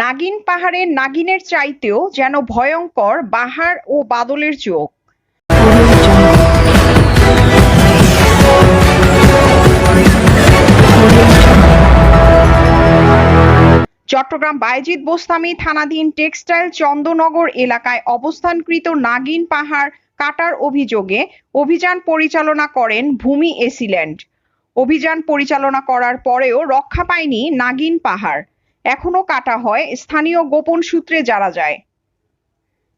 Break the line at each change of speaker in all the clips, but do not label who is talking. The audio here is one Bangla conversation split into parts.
নাগিন পাহাড়ের নাগিনের চাইতেও যেন ভয়ঙ্কর বাহার ও বাদলের চোখ চট্টগ্রাম বাইজিদ বোস্তামি থানাধীন টেক্সটাইল চন্দননগর এলাকায় অবস্থানকৃত নাগিন পাহাড় কাটার অভিযোগে অভিযান পরিচালনা করেন ভূমি এসিল্যান্ড। অভিযান পরিচালনা করার পরেও রক্ষা পায়নি নাগিন পাহাড়। এখনও কাটা হয়, স্থানীয় গোপন সূত্রে জানা যায়।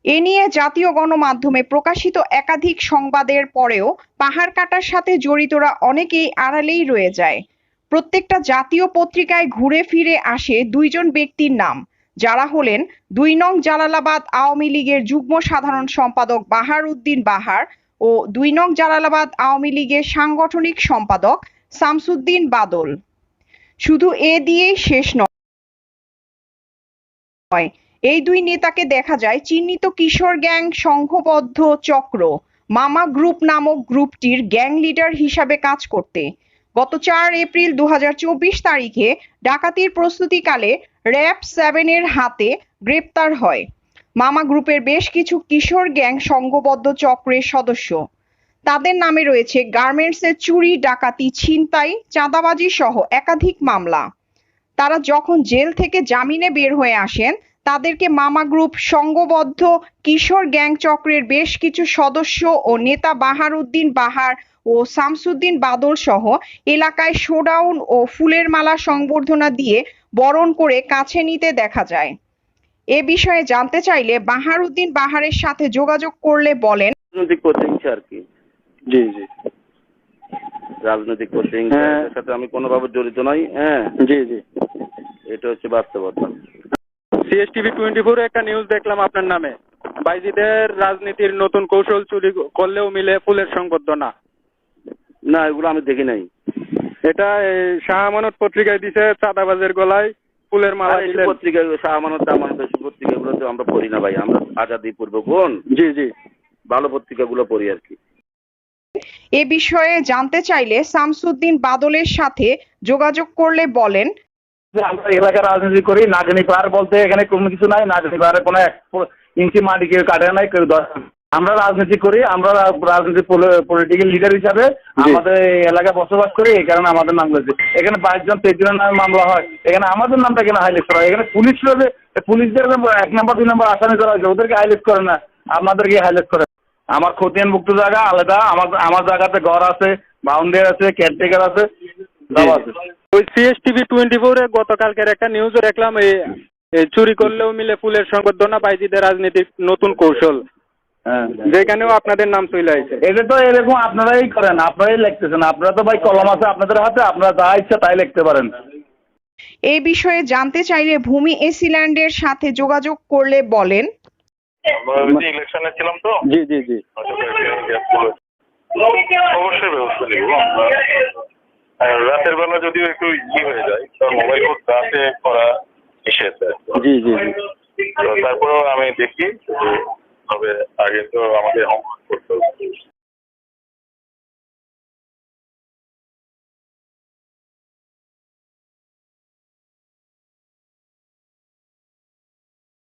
এ নিয়ে জাতীয় গণমাধ্যমে প্রকাশিত একাধিক সংবাদের পরেও পাহাড় কাটার সাথে জড়িতরা অনেকেই আড়ালেই রয়ে যায়। প্রত্যেকটা জাতীয় পত্রিকায় ঘুরে ফিরে আসে দুইজন ব্যক্তির নাম, যারা হলেন দুই নং জালালাবাদ আওয়ামী লীগের যুগ্ম সাধারণ সম্পাদক বাহার উদ্দিন বাহার ও দুই নং জালালাবাদ আওয়ামী লীগের সাংগঠনিক সম্পাদক শামসুদ্দিন বাদল। শুধু এ দিয়েই শেষ নয় এই দুই নেতাকে দেখা যায় চিহ্নিত কিশোর গ্যাং সংঘবদ্ধ চক্র। মামা গ্রুপ নামক গ্রুপটির গ্যাং লিডার হিসাবে কাজ করতে। গত চার এপ্রিল দুহাজার চব্বিশ তারিখে ডাকাতির প্রস্তুতিকালে র্যাব সেভেনের হাতে গ্রেপ্তার হয়। মামা গ্রুপের বেশ কিছু কিশোর গ্যাং সংঘবদ্ধ চক্রের সদস্য। তাদের নামে রয়েছে গার্মেন্টসের চুরি, ডাকাতি, ছিনতাই, চাঁদাবাজি সহ একাধিক মামলা। তারা যখন জেল থেকে জামিনে বের হয়ে আসেন তাদেরকে মামা গ্রুপ সংঘবদ্ধ কিশোর গ্যাং চক্রের বেশ কিছু সদস্য ও নেতা বাহার উদ্দিন বাহার ও শামসুদ্দিন বাদল সহ এলাকায় শোডাউন ও ফুলের মালা সংবর্ধনা দিয়ে বরণ করে কাছে নিতে দেখা যায়। এ বিষয়ে জানতে চাইলে বাহার উদ্দিন বাহারের সাথে যোগাযোগ করলে বলেন
রাজনৈতিক প্রতিহিংসা আর কি।
জি জি।
রাজনৈতিক প্রতিহিংসা
হ্যাঁ।
সাথে আমি কোনোভাবে জড়িত নই হ্যাঁ।
জি জি।
এটা হচ্ছে বাস্তবতা।
সিএসটিভি টোয়েন্টি ফোরে একটা নিউজ দেখলাম আপনার নামে। বাইজিদের রাজনীতির নতুন কৌশল চুরি করলেও মিলে ফুলের সংবর্ধনা।
না এগুলো আমি দেখি নাই।
এটা এই শাহ আমানত পত্রিকায় দিছে চাঁদাবাজের গলায় ফুলের মালা
এইসব
দিলেন।
পত্রিকা শাহমানত আমানত এইসব পত্রিকাগুলো তো আমরা পড়ি না ভাই আমরা আজাদি পূর্ব কোন?
জি জি।
ভালো পত্রিকাগুলো পড়ি আর কি।
এ বিষয়ে জানতে চাইলে শামসুদ্দিন বাদলের সাথে যোগাযোগ করলে বলেন
আমরা এলাকার রাজনীতি করি নাগনি পাহাড় বলতে এখানে কোনো কিছু নাই নাগনি পাহাড়ে কোনো এক ইঞ্চি মাটি কেউ কাটে নাই কেউ আমরা রাজনীতি করি আমরা রাজনীতি পলিটিক্যাল লিডার হিসাবে আমাদের এলাকায় বসবাস করি এই কারণে আমাদের নাম রয়েছে। এখানে বাইশ জন তেইশ জনের নামে মামলা হয়। এখানে আমাদের নামটা কেন হাইলাইট করা হয়। এখানে পুলিশ রয়েছে পুলিশদের এক নম্বর দুই নম্বর আসামি করা হয়েছে ওদেরকে হাইলাইট করে না। আমাদেরকে হাইলাইট করে। আমার খতিয়ান মুক্ত জায়গা আলাদা আমার আমার জায়গাতে ঘর আছে বাউন্ডারি আছে কেয়ারটেকার আছে সব আছে।
ওই সিএসটিভি টোয়েন্টি ফোরে গতকালকের একটা নিউজও দেখলাম এই চুরি করলেও মিলে ফুলের সংবর্ধনা বাইজিদের রাজনীতির নতুন কৌশল।
হ্যাঁ।
যেখানেও আপনাদের নাম চলে আসে
এটা তো এরকম আপনারাই করেন আপনারাই লিখতেছেন। আপনারা তো ভাই কলম আছে আপনাদের হাতে আপনারা যা ইচ্ছা তাই লিখতে পারেন।
এই বিষয়ে জানতে চাইলে ভূমি এসিল্যান্ডের সাথে যোগাযোগ করলে বলেন।
ইলেকশনে ছিলাম তো।
জি জি জি।
অবশ্যই ব্যবস্থা নিব। রাতের বেলা যদি একটু ইজি হয়ে যায় কারণ মোবাইল ফোন রাতে করা নিষেধ।
জি জি
তারপরেও আমি দেখি তবে আগে তো আমাদের হোমওয়ার্ক করতে হবে